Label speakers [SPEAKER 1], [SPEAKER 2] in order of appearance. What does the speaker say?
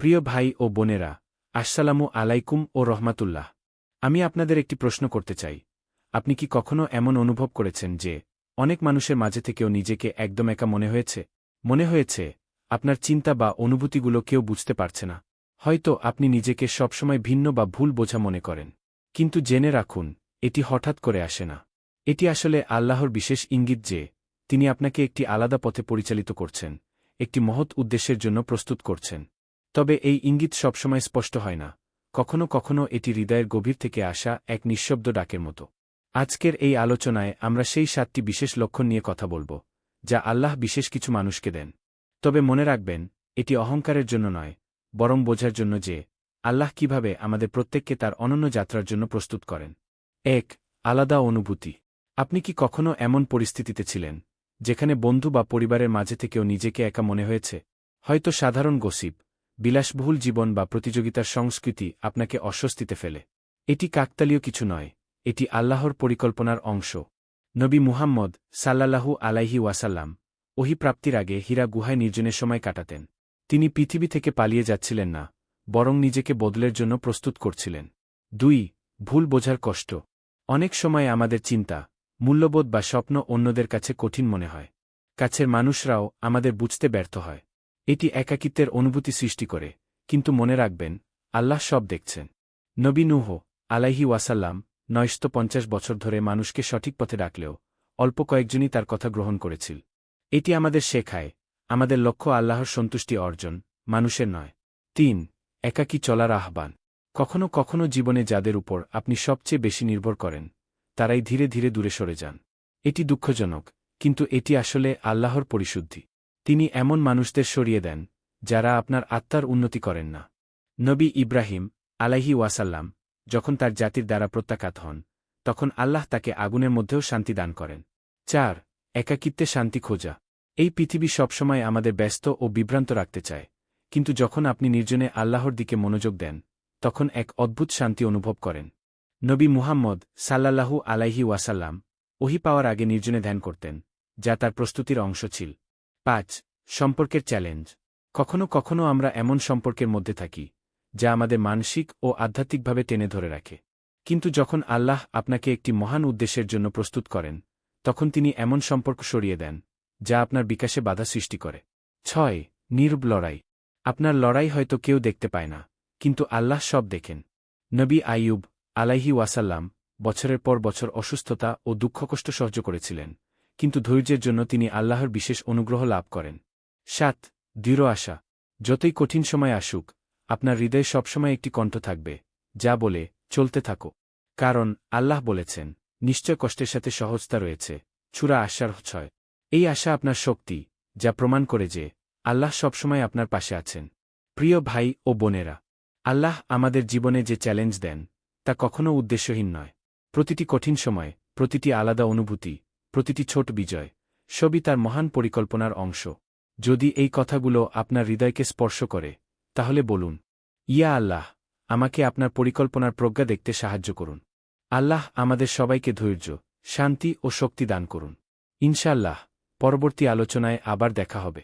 [SPEAKER 1] প্রিয় ভাই ও বোনেরা, আসসালামু আলাইকুম ও রহমাতুল্লাহ। আমি আপনাদের একটি প্রশ্ন করতে চাই। আপনি কি কখনো এমন অনুভব করেছেন যে, অনেক মানুষের মাঝে থেকেও নিজেকে একদম একা মনে হয়েছে? মনে হয়েছে, আপনার চিন্তা বা অনুভূতিগুলো কেউ বুঝতে পারছে না। হয়তো আপনি নিজেকে সবসময় ভিন্ন বা ভুল বোঝা মনে করেন। কিন্তু জেনে রাখুন, এটি হঠাৎ করে আসে না। এটি আসলে আল্লাহর বিশেষ ইঙ্গিত যে, তিনি আপনাকে একটি আলাদা পথে পরিচালিত করছেন, একটি মহৎ উদ্দেশ্যের জন্য প্রস্তুত করছেন। তবে এই ইঙ্গিত সবসময় স্পষ্ট হয় না। কখনো কখনো এটি হৃদয়ের গভীর থেকে আসা এক নিঃশব্দ ডাকের মতো। আজকের এই আলোচনায় আমরা সেই সাতটি বিশেষ লক্ষণ নিয়ে কথা বলব, যা আল্লাহ বিশেষ কিছু মানুষকে দেন। তবে মনে রাখবেন, এটি অহংকারের জন্য নয়, বরং বোঝার জন্য যে, আল্লাহ কীভাবে আমাদের প্রত্যেককে তার অনন্য যাত্রার জন্য প্রস্তুত করেন। এক, আলাদা অনুভূতি। আপনি কি কখনো এমন পরিস্থিতিতে ছিলেন, যেখানে বন্ধু বা পরিবারের মাঝে থেকেও নিজেকে একা মনে হয়েছে? হয়তো সাধারণ গসিপ বিলাসবহুল জীবন বা প্রতিযোগিতার সংস্কৃতি আপনাকে অস্বস্তিতে ফেলে। এটি কাকতালীয় কিছু নয়, এটি আল্লাহর পরিকল্পনার অংশ। নবী মুহাম্মদ সাল্লাল্লাহু আলাইহি ওয়াসাল্লাম ওহি প্রাপ্তির আগে হীরা গুহায় নির্জনের সময় কাটাতেন। তিনি পৃথিবী থেকে পালিয়ে যাচ্ছিলেন না, বরং নিজেকে বদলের জন্য প্রস্তুত করছিলেন। দুই, ভুল বোঝার কষ্ট। অনেক সময় আমাদের চিন্তা, মূল্যবোধ বা স্বপ্ন অন্যদের কাছে কঠিন মনে হয়। কাছের মানুষরাও আমাদের বুঝতে ব্যর্থ হয়। এটি একাকিত্বের অনুভূতি সৃষ্টি করে, কিন্তু মনে রাখবেন, আল্লাহ সব দেখছেন। নবী নুহ আলাইহি ওয়াসাল্লাম নয়শত পঞ্চাশ বছর ধরে মানুষকে সঠিক পথে ডাকলেও অল্প কয়েকজনই তার কথা গ্রহণ করেছিল। এটি আমাদের শেখায়, আমাদের লক্ষ্য আল্লাহর সন্তুষ্টি অর্জন, মানুষের নয়। তিন, একাকী চলার আহ্বান। কখনো কখনো জীবনে যাদের উপর আপনি সবচেয়ে বেশি নির্ভর করেন, তারাই ধীরে ধীরে দূরে সরে যান। এটি দুঃখজনক, কিন্তু এটি আসলে আল্লাহর পরিশুদ্ধি। তিনি এমন মানুষদের সরিয়ে দেন, যারা আপনার আত্মার উন্নতি করেন না। নবী ইব্রাহিম, আলাইহি ওয়াসাল্লাম, যখন তার জাতির দ্বারা প্রত্যাখ্যাত হন, তখন আল্লাহ তাকে আগুনের মধ্যেও শান্তি দান করেন। চার, একাকিত্বে শান্তি খোঁজা। এই পৃথিবী সবসময় আমাদের ব্যস্ত ও বিভ্রান্ত রাখতে চায়, কিন্তু যখন আপনি নির্জনে আল্লাহর দিকে মনোযোগ দেন, তখন এক অদ্ভুত শান্তি অনুভব করেন। নবী মুহাম্মদ সাল্লাল্লাহু আলাইহি ওয়াসাল্লাম, ওহি পাওয়ার আগে নির্জনে ধ্যান করতেন, যা তার প্রস্তুতির অংশ ছিল। পাঁচ, সম্পর্কের চ্যালেঞ্জ। কখনো কখনো আমরা এমন সম্পর্কের মধ্যে থাকি, যা আমাদের মানসিক ও আধ্যাত্মিকভাবে টেনে ধরে রাখে। কিন্তু যখন আল্লাহ আপনাকে একটি মহান উদ্দেশ্যের জন্য প্রস্তুত করেন, তখন তিনি এমন সম্পর্ক সরিয়ে দেন, যা আপনার বিকাশে বাধা সৃষ্টি করে। ছয় নীরব লড়াই। আপনার লড়াই হয়তো কেউ দেখতে পায় না, কিন্তু আল্লাহ সব দেখেন। নবী আইয়ুব আলাইহি ওয়াসাল্লাম বছরের পর বছর অসুস্থতা ও দুঃখকষ্ট সহ্য করেছিলেন কিন্তু ধৈর্যের জন্য তিনি আল্লাহর বিশেষ অনুগ্রহ লাভ করেন। সাত, দৃঢ় আশা। যতই কঠিন সময় আসুক, আপনার হৃদয়ে সবসময় একটি কণ্ঠ থাকবে, যা বলে, চলতে থাকো। কারণ, আল্লাহ বলেছেন, নিশ্চয় কষ্টের সাথে সহজতা রয়েছে। ছুরা আশার ছয়। এই আশা আপনার শক্তি, যা প্রমাণ করে যে, আল্লাহ সবসময় আপনার পাশে আছেন। প্রিয় ভাই ও বোনেরা, আল্লাহ আমাদের জীবনে যে চ্যালেঞ্জ দেন, তা কখনও উদ্দেশ্যহীন নয়। প্রতিটি কঠিন সময়, প্রতিটি আলাদা অনুভূতি প্রতিটি ছোট বিজয়, সবই তার মহান পরিকল্পনার অংশ। যদি এই কথাগুলো আপনার হৃদয়কে স্পর্শ করে, তাহলে বলুন, ইয়া আল্লাহ, আমাকে আপনার পরিকল্পনার প্রজ্ঞা দেখতে সাহায্য করুন। আল্লাহ আমাদের সবাইকে ধৈর্য, শান্তি ও শক্তি দান করুন। ইনশাল্লাহ পরবর্তী আলোচনায় আবার দেখা হবে।